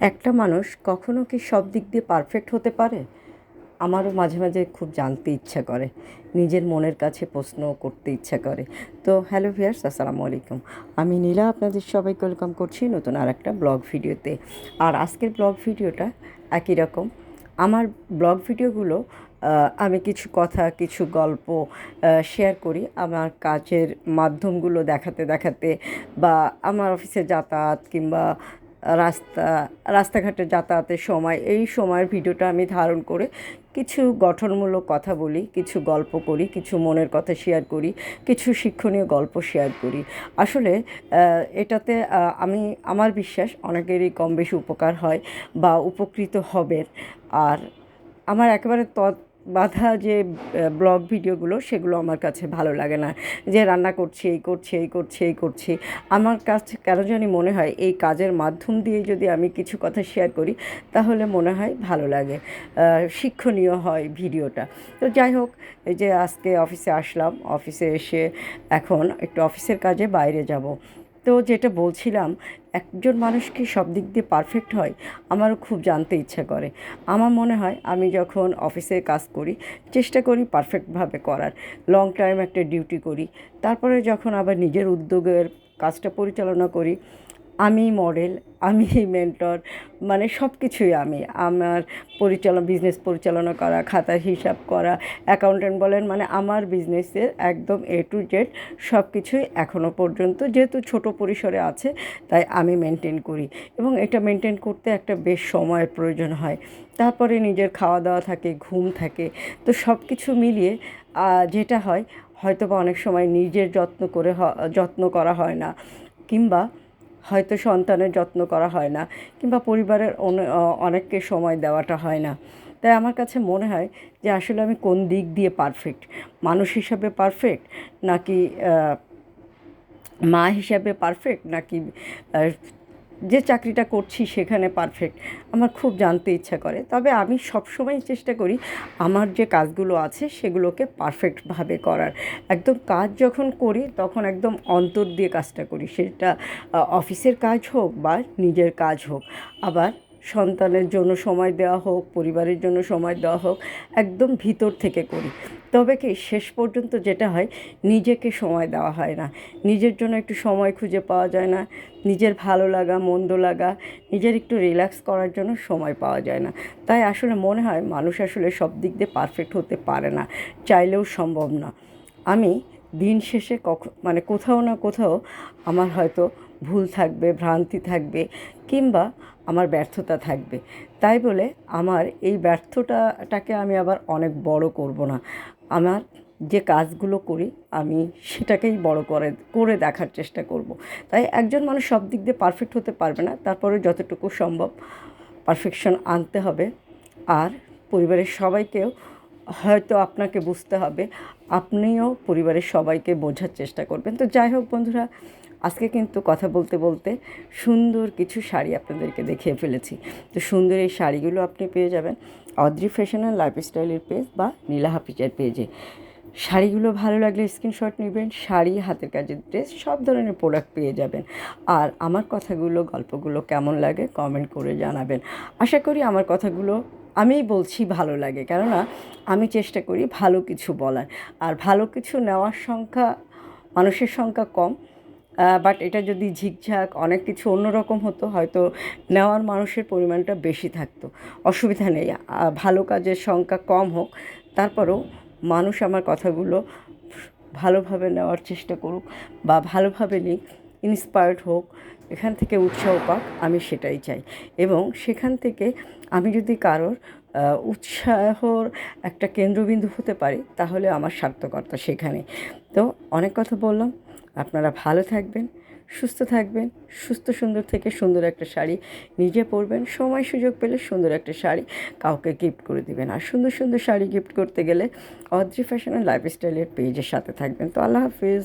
একটা মানুষ কখনো কি সব দিক দিয়ে পারফেক্ট হতে পারে? আমারও মাঝে মাঝে খুব জানতে ইচ্ছা করে। নিজের মনের কাছে প্রশ্ন করতে ইচ্ছা করে। তো হ্যালো ভিয়ার্স আসসালামু আলাইকুম। আমি নীলা, আপনাদের সবাইকে ওয়েলকাম করছি নতুন আর একটা ব্লগ ভিডিওতে। আর আজকের ব্লগ ভিডিওটা একই রকম। আমার ব্লগ ভিডিওগুলো আমি কিছু কথা, কিছু গল্প শেয়ার করি। আমার কাজের মাধ্যমগুলো দেখাতে দেখাতে বা আমার অফিসে যাতায়াত কিংবা রাস্তা, রাস্তাঘাটে যাতায়াতের সময়, এই সময়ের ভিডিওটা আমি ধারণ করে কিছু গঠনমূলক কথা বলি, কিছু গল্প করি, কিছু মনের কথা শেয়ার করি, কিছু শিক্ষণীয় গল্প শেয়ার করি। আসলে এটাতে আমি, আমার বিশ্বাস অনেকেরই কম বেশি উপকার হয় বা উপকৃত হবেন। আর আমার একেবারে তৎ বাধা যে ব্লগ ভিডিওগুলো, সেগুলো আমার কাছে ভালো লাগে না। যে রান্না করছি, এই করছি এই করছি এই করছি। আমার কাছে কেন জানি মনে হয়, এই কাজের মাধ্যম দিয়ে যদি আমি কিছু কথা শেয়ার করি, তাহলে মনে হয় ভালো লাগে। শিক্ষণীয় হয় ভিডিওটা। তো যাই হোক, এই যে আজকে অফিসে আসলাম। অফিসে এসে এখন একটু অফিসের কাজে বাইরে যাব। তো যেটা বলছিলাম, একজন মানুষ কি সব দিক দিয়ে পারফেক্ট হয়? আমারও খুব জানতে ইচ্ছা করে। আমার মনে হয় আমি যখন অফিসে কাজ করি, চেষ্টা করি পারফেক্টভাবে করার। লং টাইম একটা ডিউটি করি। তারপরে যখন আবার নিজের উদ্যোগের কাজটা পরিচালনা করি আমি মডেল, আমি মেন্টর মানে সব কিছুই আমি। আমার পরিচালনা বিজনেস পরিচালনা করা খাতার হিসাব করা অ্যাকাউন্টেন্ট বলেন মানে আমার বিজনেসের একদম এ টু জেড সব কিছুই এখনও পর্যন্ত যেহেতু ছোট পরিসরে আছে, তাই আমি মেনটেন করি। এবং এটা মেনটেন করতে একটা বেশ সময়ের প্রয়োজন হয়। তারপরে নিজের খাওয়া দাওয়া থাকে, ঘুম থাকে, তো সব কিছু মিলিয়ে যেটা হয় হয়তো বা অনেক সময় নিজের যত্ন করে যত্ন করা হয় না। কিংবা হয়তো সন্তানের যত্ন করা হয় না কিংবা পরিবারের অনেককে সময় দেওয়াটা হয় না। তাই আমার কাছে মনে হয় যে আসলে আমি কোন দিক দিয়ে পারফেক্ট মানুষ হিসাবে পারফেক্ট নাকি মা হিসাবে পারফেক্ট নাকি যে চাকরিটা করছি সেখানে পারফেক্ট আমার খুব জানতে ইচ্ছা করে। তবে আমি সবসময় চেষ্টা করি আমার যে কাজগুলো আছে সেগুলোকে পারফেক্টভাবে করার। একদম কাজ যখন করি তখন একদম অন্তর দিয়ে কাজটা করি। সেটা অফিসের কাজ হোক বা নিজের কাজ হোক। আবার সন্তানের জন্য সময় দেওয়া হোক, পরিবারের জন্য সময় দেওয়া হোক, একদম ভিতর থেকে করি। তবে কি, শেষ পর্যন্ত যেটা হয়, নিজেকে সময় দেওয়া হয় না। নিজের জন্য একটু সময় খুঁজে পাওয়া যায় না। নিজের ভালো লাগা, মন্দ লাগা, নিজের একটু রিল্যাক্স করার জন্য সময় পাওয়া যায় না। তাই আসলে মনে হয়, মানুষ আসলে সব দিক দিয়ে পারফেক্ট হতে পারে না, চাইলেও সম্ভব না। আমি দিন শেষে কখন মানে কোথাও না কোথাও আমার হয়তো ভুল থাকবে, ভ্রান্তি থাকবে কিংবা আমার ব্যর্থতা থাকবে। তাই বলে আমার এই ব্যর্থতাটাকে আমি আবার অনেক বড় করব না। আমার যে কাজগুলো করি, আমি সেটাকেই বড় করে করে দেখার চেষ্টা করব। তাই একজন মানুষ সব দিক দিয়ে পারফেক্ট হতে পারবে না তারপরে যতটুকু সম্ভব পারফেকশন আনতে হবে। আর পরিবারের সবাইকেও হয়তো আপনাকে বুঝতে হবে, আপনিও পরিবারের সবাইকে বোঝার চেষ্টা করবেন। তো যাই হোক বন্ধুরা আজকে কিন্তু কথা বলতে বলতে সুন্দর কিছু শাড়ি আপনাদেরকে দেখিয়ে ফেলেছি। তো সুন্দর এই শাড়িগুলো আপনি পেয়ে যাবেন অদ্রি ফ্যাশন অ্যান্ড লাইফস্টাইলের পেজ বা নীলা হাফিজের পেজে। শাড়িগুলো ভালো লাগলে স্ক্রিনশট নেবেন, শাড়ি, হাতের কাজের ড্রেস, সব ধরনের প্রোডাক্ট পেয়ে যাবেন। আর আমার কথাগুলো, গল্পগুলো কেমন লাগে কমেন্ট করে জানাবেন। আশা করি আমার কথাগুলো আমিই বলছি ভালো লাগে, কেননা আমি চেষ্টা করি ভালো কিছু বলার। আর ভালো কিছু নেওয়ার সংখ্যা, মানুষের সংখ্যা কম বাট এটা যদি ঝিকঝাক, অনেক কিছু অন্যরকম হতো, হয়তো নেওয়ার মানুষের পরিমাণটা বেশি থাকতো। অসুবিধা নেই ভালো কাজের সংখ্যা কম হোক, তারপরেও মানুষ আমার কথাগুলো ভালোভাবে নেওয়ার চেষ্টা করুক বা ভালোভাবে নিক ইন্সপায়ার্ড হোক, এখান থেকে উৎসাহ পাক, আমি সেটাই চাই। এবং সেখান থেকে আমি যদি কারোর উৎসাহর একটা কেন্দ্রবিন্দু হতে পারি, তাহলে আমার সার্থকতা সেখানে। তো অনেক কথা বললাম। আপনারা ভালো থাকবেন, সুস্থ থাকবেন, সুস্থ সুন্দর থেকে সুন্দর একটা শাড়ি নিজে পরবেন, সময় সুযোগ পেলে সুন্দর একটা শাড়ি কাউকে গিফট করে দিবেন। আর সুন্দর সুন্দর শাড়ি গিফট করতে গেলে অদ্রি ফ্যাশন অ্যান্ড লাইফস্টাইলের পেজের সাথে থাকবেন। তো আল্লাহ হাফিজ।